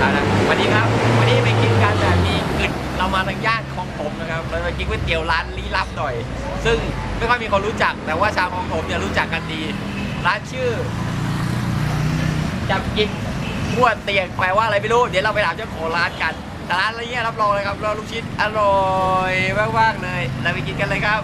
เอาละสวัสดีครับ วันนี้ไปกินกันแบบนี้คือเรามาทางย่านคลองถมนะครับเราไปกินก๋วยเตี๋ยวร้านลี้ลับหน่อย ซึ่งไม่ค่อยมีคนรู้จัก แต่ว่าชาวคลองถมเนี่ยรู้จักกันดี ร้านชื่อจับกินทั่วเตียงแปลว่าอะไรไม่รู้ เดี๋ยวเราไปถามเจ้าของร้านกันแต่ร้านอะไรเงี้ยรับรองเลยครับเราลูกชิ้นอร่อยมากๆเลย เราไปกินกันเลยครับ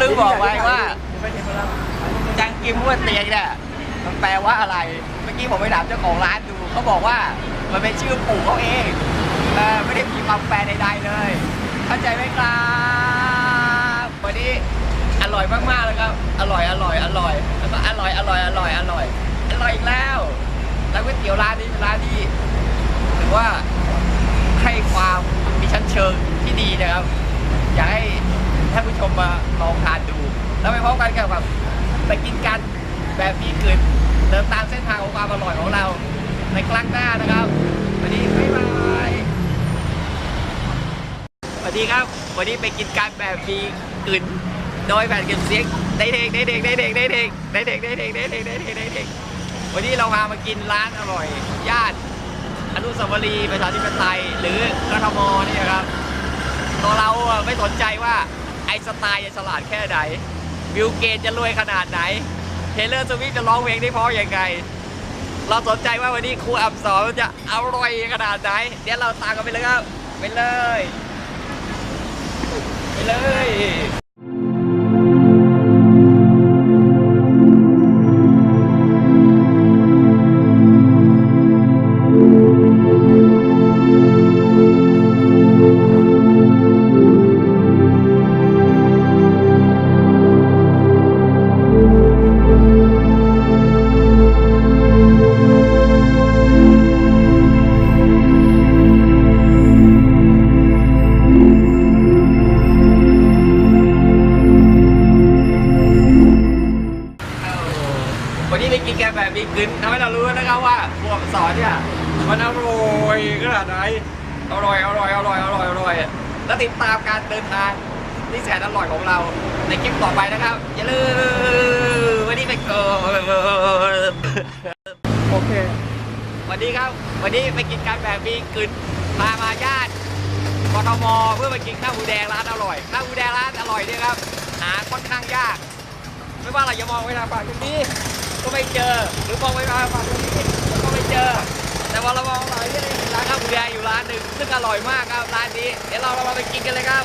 ลืมบอกไว้ว่าจังกิมหัวเตียงเนี่ยมันแปลว่าอะไร เมื่อกี้ผมไปถามเจ้าของร้านดูเขาบอกว่ามันเป็นชื่อปู่เขาเองเออไม่ได้มีความแปลใดๆเลย เข้าใจไหมครับวันนี้อร่อยมากๆเลยครับ อร่อยอร่อยอร่อยแล้วก็อร่อยอร่อยอร่อยอร่อยอร่อยอีกแล้ว แล้วก๋วยเตี๋ยวร้านนี้เป็นร้านที่ถือว่าให้ความมีชั้นเชิงที่ดีนะครับ ท่านผู้ชมมาลองทานดู แล้วไปพร้อมกันกับแบบไปกินกันแบบมีกลิ่นเดินตามเส้นทางของความอร่อยของเราในครั้งหน้านะครับวันนี้บ๊ายบายสวัสดีครับ วันนี้ไปกินกันแบบมีกลิ่นโดยแบบเก็บเสียงได้เด็กได้เด็กได้เด็กได้เด็กได้เด็กได้เด็กได้เด็กได้เด็กได้เด็กวันนี้เราพามากินร้านอร่อยย่านอนุสาวรีย์ประชาธิปไตยหรือกทมนี่ครับตัวเราไม่สนใจว่า ไอสไตล์จะฉลาดแค่ไหนบิลเกตจะรวยขนาดไหนเทเลอร์สวิฟจะร้องเพลงได้เพราะยังไง เราสนใจว่าวันนี้ครูอับสอนจะอร่อยขนาดไหน เดี๋ยวเราตามกันไปเลยครับ ไปเลย ไปเลย วันนี้ไปกินแกงแบบมีกลิ่นทำให้เรารู้นะครับว่าครูอับสอนเนี่ยมันอร่อยขนาดไหนอร่อยอร่อยอร่อยอร่อยอร่อยแล้วติดตามการเดินทางที่แสนอร่อยของเราในคลิปต่อไปนะครับ อย่าลืมวันนี้ไปก่อนโอเค วันนี้ครับ วันนี้ไปกินกันแบบมีกลิ่นพามาญาติกทมเพื่อไปกินข้าวหมูแดงร้านอร่อยข้าวหมูแดงร้านอร่อยเนี่ยครับหาค่อนข้างยาก ไม่ว่าเราจะมองไปทางฝั่งตรงนี้ ก็ไม่เจอ หรือมองไปมางฝั่งนี้ก็ไม่เจอ แต่ว่าเรามองไปที่ร้านข้าวหมูแดงอยู่ร้านหนึ่งซึ่งอร่อยมากครับร้านนี้ เดี๋ยวเราเรามาไปกินกันเลยครับ